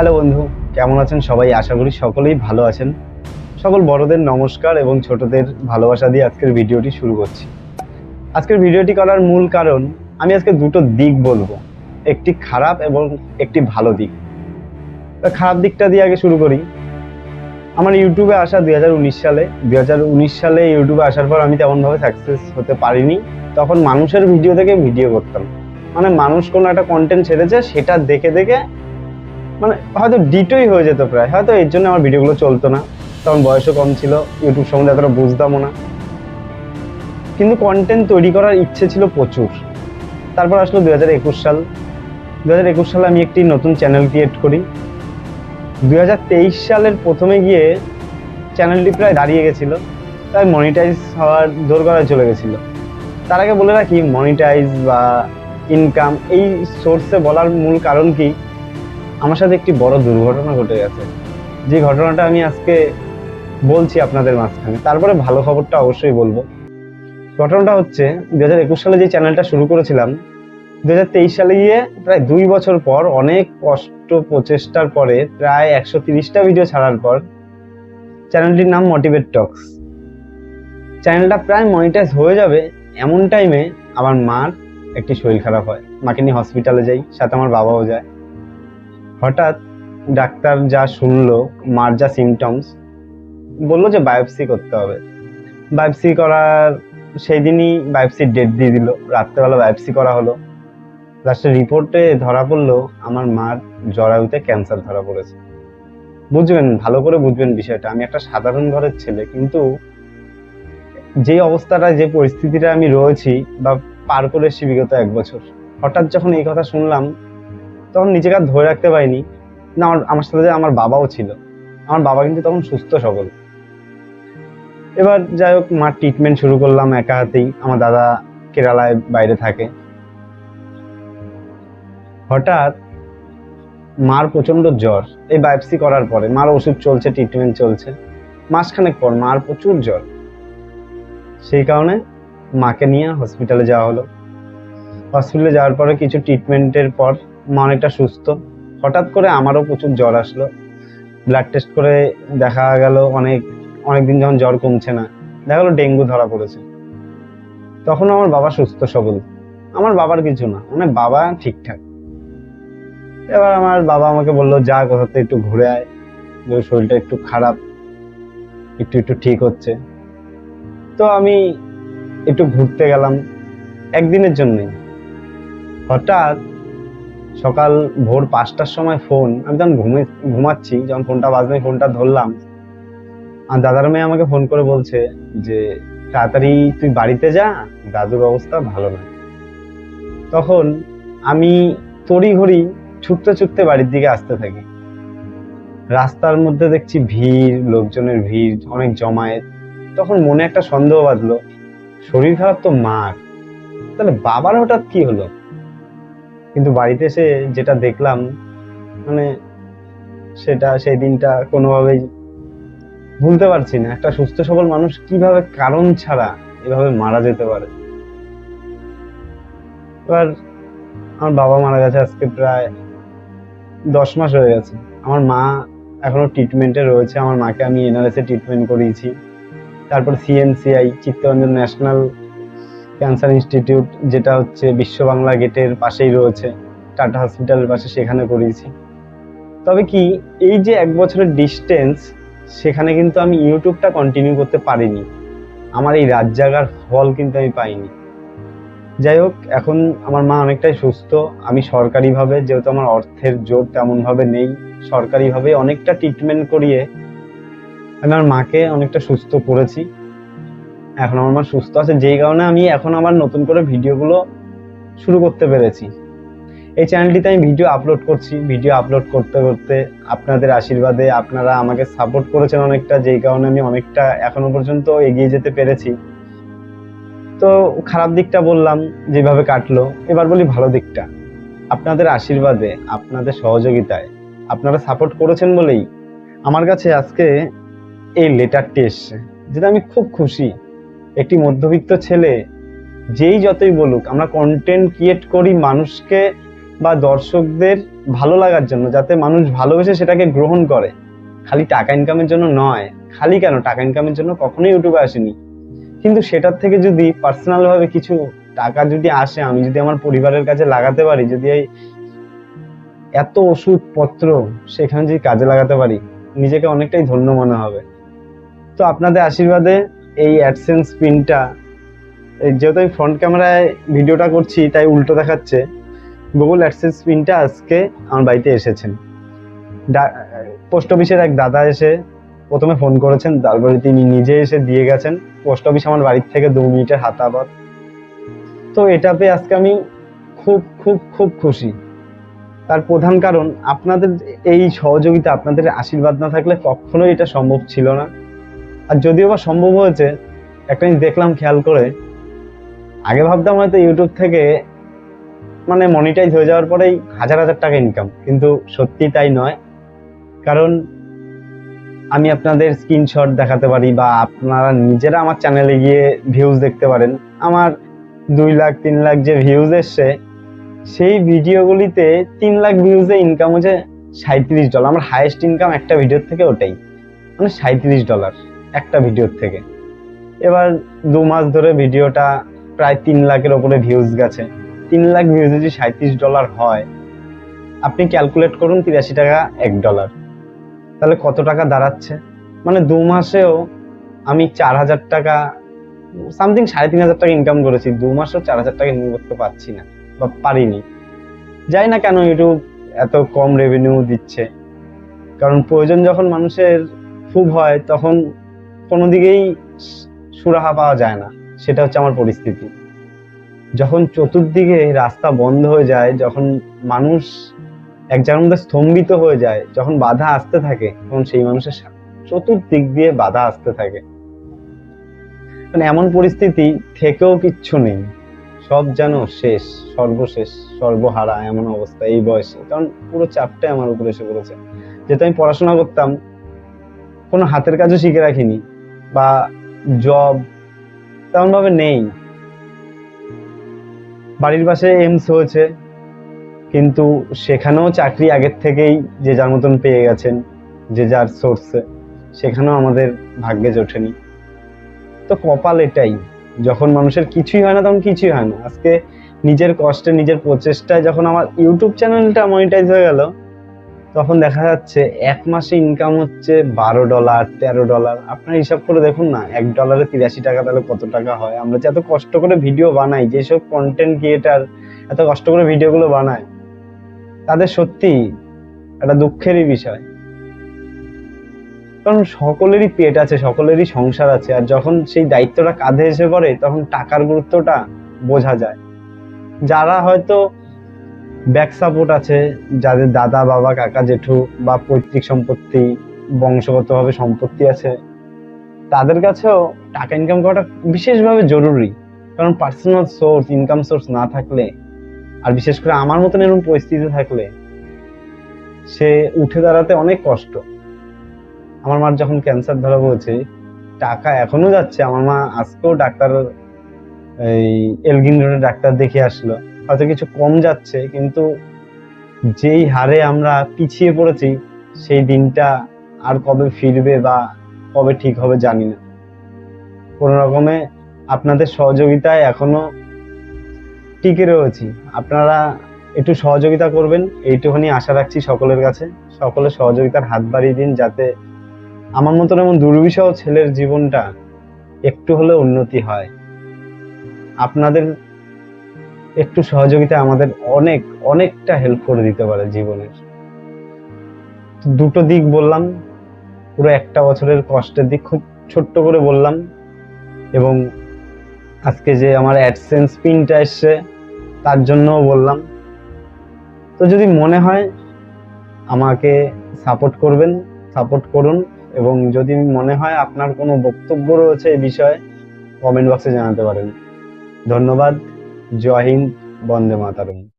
Hello বন্ধু, কেমন আছেন সবাই? আশা করি সকলেই ভালো আছেন। সকল বড়দের নমস্কার এবং ছোটদের ভালোবাসা দিয়ে আজকের ভিডিওটি শুরু করছি। আজকের ভিডিওটি করার মূল কারণ, আমি আজকে দুটো দিক বলব। একটি খারাপ এবং একটি ভালো দিক। খারাপ দিকটা দিয়ে আগে শুরু করি। আমার ইউটিউবে আসা দুই হাজার উনিশ সালে, দুই হাজার উনিশ সালে ইউটিউবে আসার পর আমি তেমনভাবে সাকসেস হতে পারিনি। তখন মানুষের ভিডিও থেকে ভিডিও করতাম। মানে মানুষ কোনো একটা কন্টেন্ট ছেড়েছে, সেটা দেখে দেখে মানে হয়তো ডিটোই হয়ে যেত প্রায়। হয়তো এর জন্য আমার ভিডিওগুলো চলতো না। তখন বয়সও কম ছিল ইউটিউব সম্বন্ধে এতটা বুঝতামও না। কিন্তু কন্টেন্ট তৈরি করার ইচ্ছে ছিল প্রচুর। তারপর আসলো দু হাজার একুশ সাল। দু হাজার একুশ সালে আমি একটি নতুন চ্যানেল ক্রিয়েট করি। দু হাজার তেইশ সালের প্রথমে গিয়ে চ্যানেলটি প্রায় দাঁড়িয়ে গেছিল। প্রায় মনিটাইজ হওয়ার দোরগড়ায় চলে গেছিল। তার আগে বলে রাখি মনিটাইজ বা ইনকাম এই সোর্সে বলার মূল কারণ কি? আমার সাথে একটি বড় দুর্ঘটনা ঘটে গেছে। যে ঘটনাটা আমি আজকে বলছি আপনাদের মাঝখানে, তারপরে ভালো খবরটা অবশ্যই বলব। ঘটনাটা হচ্ছে দু হাজার একুশ সালে যে চ্যানেলটা শুরু করেছিলাম দু হাজার তেইশ সালে গিয়ে প্রায় দুই বছর পর, অনেক কষ্ট, প্রচেষ্টার পরে প্রায় একশো তিরিশটা ভিডিও ছাড়ার পর চ্যানেলটির নাম মোটিভেট টক্স চ্যানেলটা প্রায় মনিটাইজ হয়ে যাবে এমন টাইমে আমার মার একটি শরীর খারাপ হয়। মাকে নিয়ে হসপিটালে যাই, সাথে আমার বাবাও যায়। হঠাৎ ডাক্তার যা শুনলো, মার যা সিমটমস বলল যে বায়োপসি করতে হবে। বায়োপসি করার সেই দিনই বায়োপসির ডেট দিয়ে দিল। রাত্রেবেলা বায়োপসি করা হলো। লাস্টের রিপোর্টে ধরা পড়ল, আমার মার জরায়ুতে ক্যান্সার ধরা পড়েছে। বুঝবেন, ভালো করে বুঝবেন বিষয়টা। আমি একটা সাধারণ ঘরের ছেলে, কিন্তু যে অবস্থাটা, যে পরিস্থিতিটা আমি রয়েছি বা পার করে এসেছি বিগত এক বছর, হঠাৎ যখন এই কথা শুনলাম তখন নিজেকে আর ধরে রাখতে পারিনি। না, আমার আমার সাথে আমার বাবাও ছিল। আমার বাবা কিন্তু তখন সুস্থ সবল। এবার যাই হোক মার ট্রিটমেন্ট শুরু করলাম একা হাতেই আমার দাদা কেরালায় বাইরে থাকে। হঠাৎ মার প্রচণ্ড জ্বর। এই বায়োপসি করার পরে মার ওষুধ চলছে ট্রিটমেন্ট চলছে। মাসখানেক পর মার প্রচুর জ্বর। সেই কারণে মাকে নিয়ে হসপিটালে যাওয়া হলো। হসপিটালে যাওয়ার পরে কিছু ট্রিটমেন্টের পর মা অনেকটা সুস্থ। হঠাৎ করে আমারও প্রচুর জ্বর আসলো। ব্লাড টেস্ট করে দেখা গেল অনেক, অনেকদিন যখন জ্বর কমছে না, দেখা গেলো ডেঙ্গু ধরা পড়েছে। তখন আমার বাবা সুস্থ সবল। আমার বাবার কিছু না মানে বাবা ঠিকঠাক। এবার আমার বাবা আমাকে বলল, যা কোথাতে একটু ঘুরে আয়। শরীরটা একটু খারাপ, একটু একটু ঠিক হচ্ছে। তো আমি একটু ঘুরতে গেলাম, একদিনের জন্যই হঠাৎ সকাল ভোর পাঁচটার সময় ফোন আমি তখন ঘুমে ঘুমাচ্ছি, যখন ফোনটা বাজবে ফোনটা ধরলাম। আর দাদার মেয়ে আমাকে ফোন করে বলছে যে, তাড়াতাড়ি তুই বাড়িতে যা দাদুর অবস্থা ভালো না তখন আমি তড়ি ঘড়ি ছুটতে ছুটতে বাড়ির দিকে আসতে থাকি। রাস্তার মধ্যে দেখছি ভিড়, লোকজনের ভিড়, অনেক জমায়েত। তখন মনে একটা সন্দেহ বাঁধলো, শরীর খারাপ তো মার, তাহলে বাবার হঠাৎ কি হলো? কিন্তু বাড়িতে এসে যেটা দেখলাম মানে সেটা সেই দিনটা কোনোভাবেই ভুলতে পারছি না। একটা সুস্থ সবল মানুষ কীভাবে কারণ ছাড়া এভাবে মারা যেতে পারে? এবার আমার বাবা মারা গেছে আজকে প্রায় দশ মাস হয়ে গেছে। আমার মা এখনও ট্রিটমেন্টে রয়েছে। আমার মাকে আমি এনআরএসে ট্রিটমেন্ট করিয়েছি। তারপর CNCI Chittaranjan national cancer institute, যেটা হচ্ছে বিশ্ব বাংলা গেটের পাশেই রয়েছে, টাটা হসপিটালের পাশে সেখানে করিয়েছি। তবে কি, এই যে এক বছরের ডিস্টেন্স সেখানে কিন্তু আমি ইউটিউবটা কন্টিনিউ করতে পারিনি। আমার এই রাত জাগার ফল কিন্তু আমি পাইনি। যাই হোক, এখন আমার মা অনেকটাই সুস্থ। আমি সরকারিভাবে, যেহেতু আমার অর্থের জোর তেমনভাবে নেই, সরকারিভাবে অনেকটা ট্রিটমেন্ট করিয়ে আমি আমার মাকে অনেকটা সুস্থ করেছি। এখন আমার সুস্থ আছে, যেই কারণে আমি এখন আমার নতুন করে ভিডিওগুলো শুরু করতে পেরেছি। এই চ্যানেলটিতে আমি ভিডিও আপলোড করছি ভিডিও আপলোড করতে করতে আপনাদের আশীর্বাদে আপনারা আমাকে সাপোর্ট করেছেন অনেকটা, যেই কারণে আমি অনেকটা এখনও পর্যন্ত এগিয়ে যেতে পেরেছি। তো খারাপ দিকটা বললাম, যেভাবে কাটলো, এবার বলি ভালো দিকটা। আপনাদের আশীর্বাদে, আপনাদের সহযোগিতায় আপনারা সাপোর্ট করেছেন বলেই আমার কাছে আজকে এই লেটারটি এসছে, যেটা আমি খুব খুশি। একটি মধ্যবিত্ত ছেলে, যেই যতই বলুক, আমরা কন্টেন্ট ক্রিয়েট করি মানুষকে বা দর্শকদের ভালো লাগার জন্য, যাতে মানুষ ভালোবেসে সেটাকে গ্রহণ করে। খালি টাকা ইনকামের জন্য নয়, খালি কেন? টাকা ইনকামের জন্য কখনোই ইউটিউবে আসেনি। কিন্তু সেটার থেকে যদি পার্সোনাল ভাবে কিছু টাকা যদি আসে, আমি যদি আমার পরিবারের কাছে লাগাতে পারি, যদি এই এত ওষুধপত্র সেখানে যদি কাজে লাগাতে পারি, নিজেকে অনেকটাই ধন্য মনে হবে। তো আপনাদের আশীর্বাদে এই অ্যাডসেন্স পিনটা যেহেতু আমি ফ্রন্ট ক্যামেরায় ভিডিওটা করছি, তাই উল্টো দেখাচ্ছে গুগল অ্যাডসেন্স পিনটা আজকে আমার বাড়িতে এসেছেন। পোস্ট অফিসের এক দাদা এসে প্রথমে ফোন করেছেন, তারপরে তিনি নিজে এসে দিয়ে গেছেন। পোস্ট অফিস আমার বাড়ির থেকে দু মিনিটের হাতাবাদ তো এটা পেয়ে আজকে আমি খুব খুব খুব খুশি। তার প্রধান কারণ, আপনাদের এই সহযোগিতা, আপনাদের আশীর্বাদ না থাকলে কখনোই এটা সম্ভব ছিল না। আর যদিও বা সম্ভব হয়েছে, একটা জিনিস দেখলাম খেয়াল করে, আগে ভাবতাম হয়তো ইউটিউব থেকে মানে মনিটাইজ হয়ে যাওয়ার পরেই হাজার হাজার টাকা ইনকাম কিন্তু সত্যি তাই নয়। কারণ আমি আপনাদের স্ক্রিনশট দেখাতে পারি বা আপনারা নিজেরা আমার চ্যানেলে গিয়ে ভিউজ দেখতে পারেন। আমার দুই লাখ, তিন লাখ যে ভিউজ এসছে, সেই ভিডিওগুলিতে তিন লাখ ভিউজে ইনকাম হচ্ছে সাঁত্রিশ ডলার আমার হায়েস্ট ইনকাম একটা ভিডিওর থেকে ওটাই মানে সাঁত্রিশ ডলার একটা ভিডিওর থেকে। এবার দু মাস ধরে ভিডিওটা প্রায় তিন লাখের ওপরে ভিউজ গেছে। তিন লাখ ভিউজ যদি সাঁত্রিশ ডলার হয়, আপনি ক্যালকুলেট করুন তিরাশি টাকা এক ডলার তাহলে কত টাকা দাঁড়াচ্ছে? মানে দু মাসেও আমি চার হাজার টাকা সামথিং সাড়ে তিন হাজার টাকা ইনকাম করেছি। দু মাসেও চার হাজার টাকা ইনকাম করতে পারছি না, বা পারিনি। যাই না কেন ইউটিউব এত কম রেভিনিউ দিচ্ছে। কারণ প্রয়োজন যখন মানুষের খুব হয়, তখন কোনো দিকেই সুরাহা পাওয়া যায় না। সেটা হচ্ছে আমার পরিস্থিতি। যখন চতুর্দিকে রাস্তা বন্ধ হয়ে যায়, যখন মানুষ এক জায়গার মধ্যে স্তম্ভিত হয়ে যায়, যখন বাধা আসতে থাকে, তখন সেই মানুষের চতুর্দিক দিয়ে বাধা আসতে থাকে। মানে এমন পরিস্থিতি থেকেও কিচ্ছু নেই। সব যেন শেষ, সর্বশেষ, সর্বহারা এমন অবস্থা এই বয়সে। কারণ পুরো চাপটাই আমার উপরে এসে পড়েছে। যেহেতু আমি পড়াশোনা করতাম, কোনো হাতের কাজও শিখে রাখিনি। বা জব তেমন ভাবে নেই। বাড়ির পাশে এমস হয়েছে, কিন্তু সেখানেও চাকরি আগের থেকেই যে যার মতন পেয়ে গেছেন, যে যার সোর্সে সেখানেও আমাদের ভাগ্যে জোটেনি তো কপাল এটাই, যখন মানুষের কিছুই হয় না তখন কিছুই হয় না। আজকে নিজের কষ্টে, নিজের প্রচেষ্টায় যখন আমার ইউটিউব চ্যানেলটা মনিটাইজ হয়ে গেল তখন দেখা যাচ্ছে এক মাসে ইনকাম হচ্ছে বারো ডলার তেরো ডলার আপনার হিসাব করে দেখুন না, এক ডলারে তিরাশি টাকা তাহলে কত টাকা হয়? আমরা যে এত কষ্ট করে ভিডিও বানাই যেসব কন্টেন্ট ক্রিয়েটার এত কষ্ট করে ভিডিওগুলো বানায়, তাদের সত্যি একটা দুঃখেরই বিষয়। কারণ সকলেরই পেট আছে, সকলেরই সংসার আছে, আর যখন সেই দায়িত্বটা কাঁধে এসে পড়ে, তখন টাকার গুরুত্বটা বোঝা যায়। যারা হয়তো ব্যাক সাপোর্ট আছে যাদের দাদা, বাবা, কাকা, জেঠু বা পৈতৃক সম্পত্তি, বংশগতভাবে সম্পত্তি আছে, তাদের কাছেও টাকা ইনকাম করাটা বিশেষভাবে জরুরি। কারণ পার্সোনাল সোর্স ইনকাম সোর্স না থাকলে আর বিশেষ করে আমার মতন এরকম পরিস্থিতি থাকলে সে উঠে দাঁড়াতে অনেক কষ্ট। আমার মার যখন ক্যান্সার ধরা পড়েছে, টাকা এখনও যাচ্ছে। আমার মা আজকেও ডাক্তার, এই এলগিন রোডে ডাক্তার দেখে আসলো। হয়তো কিছু কম যাচ্ছে, কিন্তু যেই হারে আমরা পিছিয়ে পড়েছি, সেই দিনটা আর কবে ফিরবে বা কবে ঠিক হবে জানি না। কোনো রকমে আপনাদের সহযোগিতায় এখনও টিকে রয়েছি। আপনারা একটু সহযোগিতা করবেন, এইটুখানি আশা রাখছি সকলের কাছে। সকলের সহযোগিতার হাত বাড়িয়ে দিন যাতে আমার মতন এমন দুর্বিষহ ছেলের জীবনটা একটু হলে উন্নতি হয়। আপনাদের একটু সহযোগিতা আমাদের অনেক, অনেকটা হেল্প করে দিতে পারে জীবনের। দুটো দিক বললাম, পুরো একটা বছরের কষ্টের দিক খুব ছোট্ট করে বললাম এবং আজকে যে আমার অ্যাডসেন্স পিনটা এসছে, তার জন্যও বললাম। তো যদি মনে হয় আমাকে সাপোর্ট করবেন সাপোর্ট করুন এবং যদি মনে হয় আপনার কোনো বক্তব্য রয়েছে এ বিষয়ে কমেন্ট বক্সে জানাতে পারেন। ধন্যবাদ। জয় হিন্দ বন্দে মাতারম।